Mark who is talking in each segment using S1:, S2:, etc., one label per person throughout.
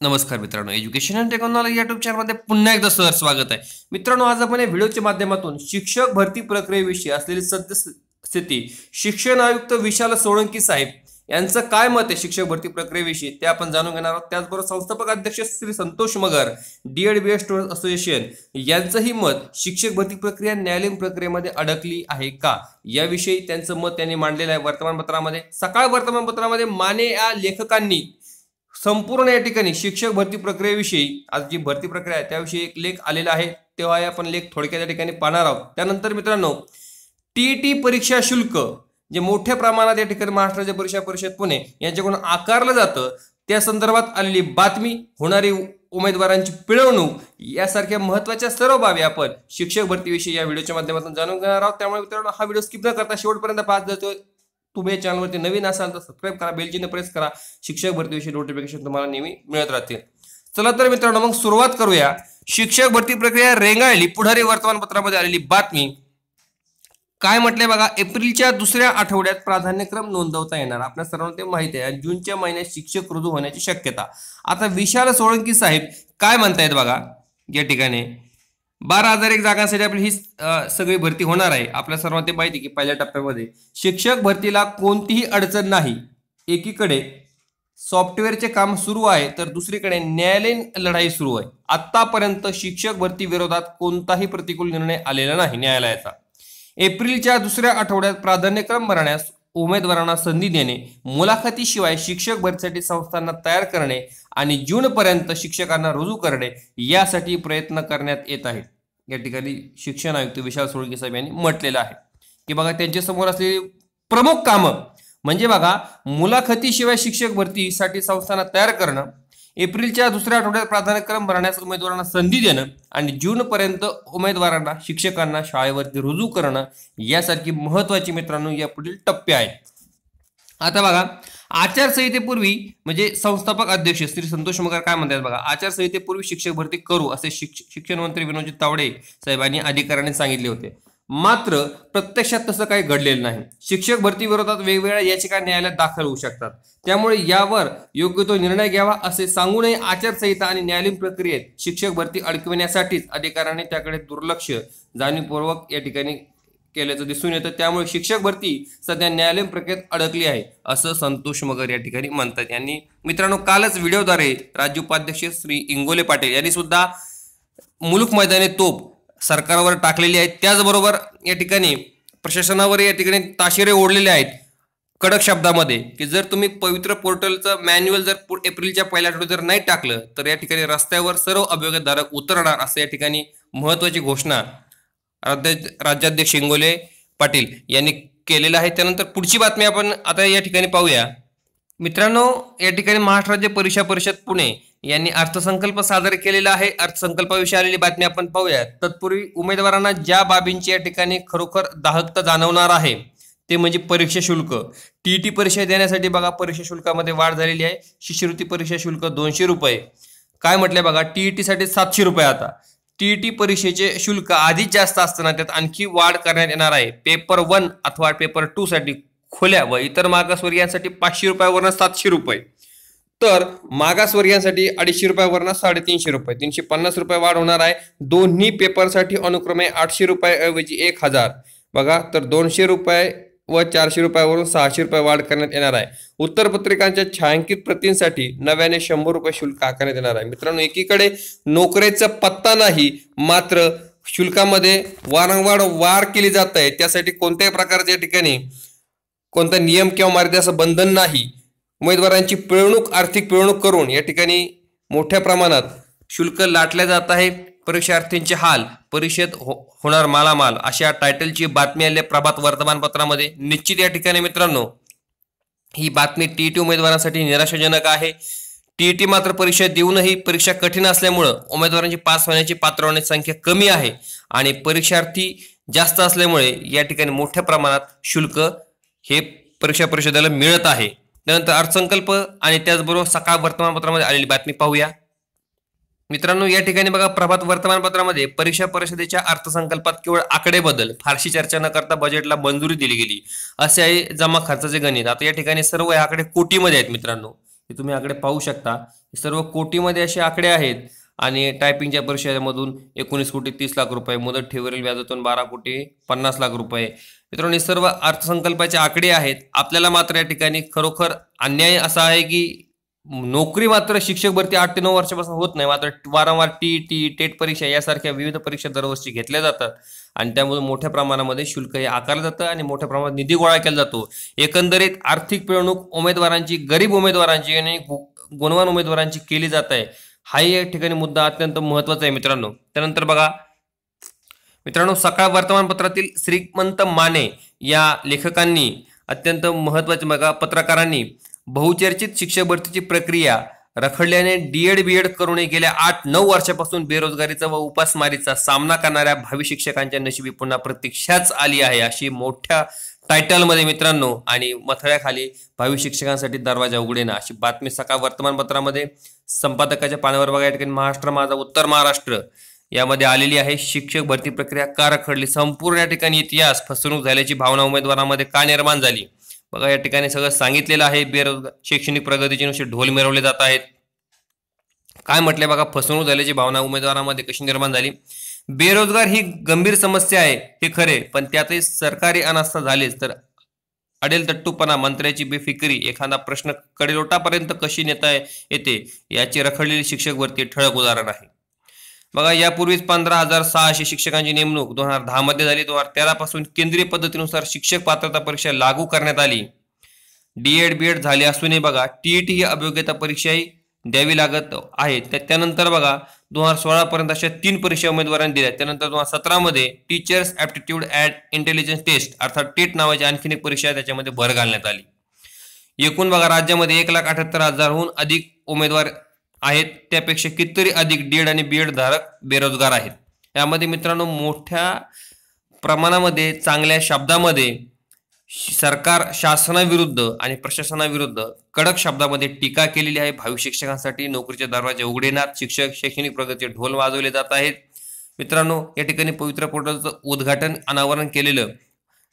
S1: नमस्कार मित्रांनो education and technology YouTube चॅनलमध्ये पुन्हा एकदा सर स्वागत आहे. मित्रांनो आज आपण या व्हिडिओच्या माध्यमातून शिक्षक भरती प्रक्रियेविषयी असलेली सद्यस्थिती शिक्षण आयुक्त विशाल सोळंकी साहेब यांचं काय मत आहे शिक्षक भरती प्रक्रियेविषयी ते आपण जाणून घेणार आहोत. त्याचबरोबर संस्थापक अध्यक्ष Shri Santosh Magar DEd B S student association यांचंही मत शिक्षक भरती प्रक्रिया न्यायालयीन प्रक्रियेमध्ये अडकली आहे का? याविषयी त्यांचं मत त्यांनी मांडलेलं आहे वर्तमानपत्रामध्ये. सकाळ वर्तमानपत्रामध्ये माने या लेखकांनी संपूर्ण या ठिकाणी शिक्षक भरती प्रक्रियेविषयी आज जी भरती प्रक्रिया आहे त्याविषयी एक लेख आलेला आहे. तेव्हा आपण लेख थोडक्यात या ठिकाणी पाहणार आहोत. त्यानंतर मित्रांनो टी टी परीक्षा शुल्क जे मोठ्या प्रमाणात या ठिकाणी महाराष्ट्र परीक्षा परिषद पुणे यांच्याकडून आकारलं जातं त्या संदर्भात आलेली बातमी होणारी उमेदवारांची पिळवणूक यासारख्या महत्त्वाच्या सर्व बाबी आपण शिक्षक भरतीविषयी या व्हिडिओच्या माध्यमातून जाणून घेणार आहोत. त्यामुळे मित्रांनो हा व्हिडिओ स्किप न करता शेवटपर्यंत पाहत जातो तुम्ही या चॅनलवरती नवीन असाल तर सबस्क्राईब करा बेलचिन्ह प्रेस करा. शिक्षक भरतीविषयी नोटिफिकेशन तुम्हाला नेहमी मिळत राहतील. चला तर मित्रांनो मग सुरुवात करूया. शिक्षक भरती प्रक्रिया रेंगाळली. पुढारी वर्तमानपत्रामध्ये आलेली बातमी. काय म्हटलंय बघा एप्रिलच्या दुसऱ्या आठवड्यात प्राधान्यक्रम नोंदवता येणार. आपल्या सर्वांना ते माहिती आहे. जूनच्या महिन्यात शिक्षक रुजू होण्याची शक्यता. आता विशाल सोळंकी साहेब काय म्हणतायत बघा? या ठिकाणी. बारा हजार एक जागांसाठी आपली ही सगळी भरती होणार आहे. आपल्या सर्वांना ते माहिती आहे की पहिल्या टप्प्यामध्ये शिक्षक भरतीला कोणतीही अडचण नाही. एकीकडे सॉफ्टवेअरचे काम सुरू आहे तर दुसरीकडे न्यायालयीन लढाई सुरू आहे. आतापर्यंत शिक्षक भरती विरोधात कोणताही प्रतिकूल निर्णय आलेला नाही न्यायालयाचा. एप्रिलच्या दुसऱ्या आठवड्यात प्राधान्यक्रम भरण्यास उमेदवारांना संधी देणे मुलाखतीशिवाय शिक्षक भरतीसाठी संस्थांना तयार करणे आणि जूनपर्यंत शिक्षकांना रुजू करणे यासाठी प्रयत्न करण्यात येत आहेत. या ठिकाणी शिक्षण आयुक्त विशाल सोळके साहेब यांनी म्हटलेलं आहे की बघा त्यांच्यासमोर असलेली प्रमुख कामं म्हणजे बघा मुलाखतीशिवाय शिक्षक भरतीसाठी संस्थांना तयार करणं एप्रिलच्या दुसऱ्या आठवड्यात प्राधान्यक्रम भरण्यास उमेदवारांना संधी देणं आणि जूनपर्यंत उमेदवारांना शिक्षकांना शाळेवरती रुजू करणं यासारखी महत्वाची मित्रांनो या पुढील टप्पे आहेत आता बघा आचारसंहितेपूर्वी म्हणजे संस्थापक अध्यक्ष श्री संतोष मगर काय म्हणतात बघा आचारसंहितेपूर्वी शिक्षक भरती करू असे शिक्ष शिक्षण मंत्री विनोदजी तावडे साहेबांनी अधिकाऱ्यांनी सांगितले होते. मात्र प्रत्यक्षात तसं काही घडलेलं नाही. शिक्षक भरती विरोधात वेगवेगळ्या याचिका न्यायालयात दाखल होऊ शकतात. त्यामुळे यावर योग्य तो निर्णय घ्यावा असे सांगूनही आचारसंहिता आणि न्यायालयीन प्रक्रियेत शिक्षक भरती अडकविण्यासाठीच अधिकाऱ्यांनी त्याकडे दुर्लक्ष जाणीवपूर्वक या ठिकाणी केल्याचं दिसून येतं. त्यामुळे शिक्षक भरती सध्या न्यायालयीन प्रक्रियेत अडकली आहे असं संतोष मगर या ठिकाणी म्हणतात. यांनी मित्रांनो कालच व्हिडिओद्वारे राज्य उपाध्यक्ष श्री इंगोले पाटील यांनी सुद्धा मुलुक मैदानी तोप सरकारवर टाकलेली आहे त्याचबरोबर या ठिकाणी प्रशासनावर या ठिकाणी ताशेरे ओढलेले आहेत. कडक शब्दामध्ये की जर तुम्ही पवित्र पोर्टलचं मॅन्युअल जर पु- एप्रिलच्या पहिल्या आठवड्यात जर नाही टाकलं तर या ठिकाणी रस्त्यावर सर्व अभियोगधारक उतरणार असं या ठिकाणी महत्वाची घोषणा राज्याध्यक्ष शिंगोले पाटील यांनी केलेलं आहे. त्यानंतर पुढची बातमी आपण आता या ठिकाणी पाहूया. मित्रांनो या ठिकाणी महाराष्ट्र राज्य परीक्षा परिषद पुणे यांनी अर्थसंकल्प सादर केलेला आहे. अर्थसंकल्पाविषयी आलेली बातमी आपण पाहूया. तत्पूर्वी उमेदवारांना ज्या बाबींची या ठिकाणी खरोखर दाहकता जाणवणार आहे ते म्हणजे परीक्षा शुल्क. टीईटी परीक्षा देण्यासाठी बघा परीक्षा शुल्कामध्ये वाढ झालेली आहे. शिष्यवृत्ती परीक्षा शुल्क दोनशे रुपये. काय म्हटलंय बघा टीईटी साठी सातशे रुपये आता. टीईटी परीक्षेचे शुल्क आधीच जास्त असताना त्यात आणखी वाढ करण्यात येणार आहे. पेपर वन अथवा पेपर टू साठी खोल्या व इतर मागासवर्गीयांसाठी पाचशे रुपयावरनं सातशे रुपये. तर मागासवर्गीयांसाठी अडीचशे रुपयावरनं साडेतीनशे रुपये. तीनशे पन्नास रुपये वाढ होणार आहे. दोन्ही पेपरसाठी अनुक्रमे आठशे रुपयाऐवजी एक हजार. बघा तर दोनशे रुपये व चारशे रुपयावरून सहाशे रुपये वाढ करण्यात येणार आहे. उत्तरपत्रिकांच्या छायांकित प्रतींसाठी नव्याने शंभर रुपये शुल्क आकारण्यात येणार आहे. मित्रांनो एकीकडे नोकऱ्याचा पत्ता नाही मात्र शुल्कामध्ये वारंवार वाढ केली जात आहे. त्यासाठी कोणत्याही प्रकारच्या ठिकाणी कोणता नियम किंवा मर्यादेचं बंधन नाही उमेदवारांची पिळवणूक आर्थिक पिळवणूक करून या ठिकाणी मोठ्या प्रमाणात शुल्क लाटले जात आहे. परीक्षार्थींचे हाल परिषद हो होणार मालामाल अशा टायटलची बातमी आली प्रभात वर्तमानपत्रामध्ये. निश्चित या ठिकाणी मित्रांनो ही बातमी टीईटी उमेदवारांसाठी निराशाजनक आहे. टीईटी मात्र परीक्षा देऊनही परीक्षा कठीण असल्यामुळं उमेदवारांची पास होण्याची पात्र होण्याची संख्या कमी आहे. आणि परीक्षार्थी जास्त असल्यामुळे या ठिकाणी मोठ्या प्रमाणात शुल्क हे परीक्षा परिषदेला मिळत आहे. त्यानंतर अर्थसंकल्प आणि त्याचबरोबर सकाळ वर्तमानपत्रामध्ये आलेली बातमी पाहूया. मित्रांनो या ठिकाणी बघा प्रभात वर्तमानपत्रामध्ये परीक्षा परिषदेच्या अर्थसंकल्पात केवळ आकडे बदल फारशी चर्चा न करता बजेटला मंजुरी दिली गेली. असे आहे जमा खर्चाचे गणित. आता या ठिकाणी सर्व हे आकडे कोटीमध्ये आहेत मित्रांनो. हे तुम्ही आकडे पाहू शकता. सर्व कोटीमध्ये असे आकडे आहेत. आणि टायपिंगच्या परिषदेमधून एकोणीस कोटी तीस लाख रुपये मुदत ठेवरील व्याजातून बारा कोटी पन्नास लाख रुपये. मित्रांनो हे सर्व अर्थसंकल्पाचे आकडे आहेत. आपल्याला मात्र या ठिकाणी खरोखर अन्याय असा आहे की नोकरी मात्र शिक्षक भरती आठ ते नऊ वर्षापासून होत नाही. मात्र वारंवार टी टी टेट परीक्षा यासारख्या विविध परीक्षा दरवर्षी घेतल्या जातात. आणि त्यामुळे मोठ्या प्रमाणामध्ये शुल्क हे आकारलं जातं आणि मोठ्या प्रमाणात निधी गोळा केला जातो. एकंदरीत आर्थिक पिळवणूक उमेदवारांची गरीब उमेदवारांची आणि गु- गुणवान उमेदवारांची केली जात आहे. हाही या ठिकाणी मुद्दा अत्यंत महत्त्वाचा आहे मित्रांनो. त्यानंतर बघा मित्रांनो सकाळ वर्तमानपत्रातील श्रीमंत माने या लेखकांनी अत्यंत महत्त्वाचे बघा पत्रकारांनी बहुचर्चित शिक्षक भरतीची प्रक्रिया रखडल्याने डीएड बीएड करून गेल्या आठ नऊ वर्षापासून बेरोजगारीचा व उपासमारीचा सामना करणाऱ्या भावी शिक्षकांच्या नशिबी पुन्हा प्रतीक्षाच आली आहे अशी मोठ्या टायटलमध्ये मित्रांनो आणि मथळ्याखाली भावी शिक्षकांसाठी दरवाजा उघडेना अशी बातमी सकाळ वर्तमानपत्रामध्ये संपादकाच्या पानावर बघा. या ठिकाणी महाराष्ट्र माझा उत्तर महाराष्ट्र यामध्ये आलेली आहे. शिक्षक भरती प्रक्रिया का रखडली? संपूर्ण या ठिकाणी इतिहास फसवणूक झाल्याची भावना उमेदवारांमध्ये का निर्माण झाली? बघा या ठिकाणी सगळं सांगितलेलं आहे. बेरोजगार शैक्षणिक प्रगतीचे नुसते ढोल मिरवले जात आहेत. काय म्हटले बघा फसवणूक झाल्याची भावना उमेदवारांमध्ये कशी निर्माण झाली? बेरोजगार ही गंभीर समस्या आहे हे खरे पण त्यातही सरकारी अनास्था झालीच तर अडेल तट्टूपणा मंत्र्याची बेफिक्री एखादा प्रश्न कडेलोटापर्यंत कशी नेता येते याची रखडलेली शिक्षक वरती ठळक उदाहरण आहे. बघा यापूर्वीच पंधरा हजार सहाशे शिक्षकांची नेमणूक दोन हजार दहा मध्ये झाली. दोन हजार तेरा पासून केंद्रीय पद्धतीनुसार शिक्षक पात्रता परीक्षा लागू करण्यात आली. डीएड बीएड झाले असूनही बघा टीईटी ही अभियोग्यता परीक्षाही द्यावी लागत आहे. त्यानंतर बघा दोन हजार सोळा पर्यंत अशा तीन परीक्षा उमेदवारांनी दिल्या. त्यानंतर दोन हजार सतरा मध्ये teachers aptitude and intelligence test अर्थात टेट नावाची आणखीन एक परीक्षा त्याच्यामध्ये भर घालण्यात आली. एकूण बघा राज्यामध्ये एक लाख अठ्याहत्तर हजारहून अधिक उमेदवार आहेत. त्यापेक्षा कितीतरी अधिक डीएड आणि बी धारक बेरोजगार आहेत. यामध्ये मित्रांनो मोठ्या प्रमाणामध्ये चांगल्या शब्दामध्ये श- सरकार शासनाविरुद्ध आणि प्रशासनाविरुद्ध कडक शब्दामध्ये टीका केलेली आहे. भावी शिक्षकांसाठी नोकरीचे दरवाजे उघडेनात शिक्षक शैक्षणिक प्रगतीचे ढोल वाजवले जात आहेत. मित्रांनो या ठिकाणी पवित्र पोर्टलचं उद्घाटन अनावरण केलेलं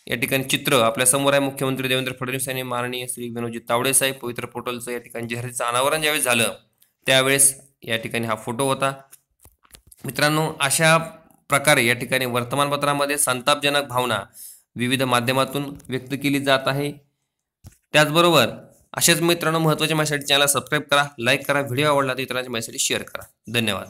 S1: या ठिकाणी चित्र आपल्यासमोर आहे. मुख्यमंत्री देवेंद्र फडणवीस यांनी माननीय श्री विनोजी तावडे साहेब. पवित्र पोर्टलचं या ठिकाणी जाहिरातीचं अनावरण ज्यावेळी झालं त्यावेळेस या ठिकाणी हा फोटो होता. मित्रांनो अशा प्रकारे या ठिकाणी वर्तमानपत्रामध्ये संतापजनक भावना विविध माध्यमातून व्यक्त केली जात आहे. त्याचबरोबर असेच मित्रांनो महत्त्वाच्या माझ्यासाठी चॅनल सबस्क्राईब करा लाईक करा व्हिडिओ आवडला तर इतरांच्या माझ्यासाठी शेअर करा. धन्यवाद.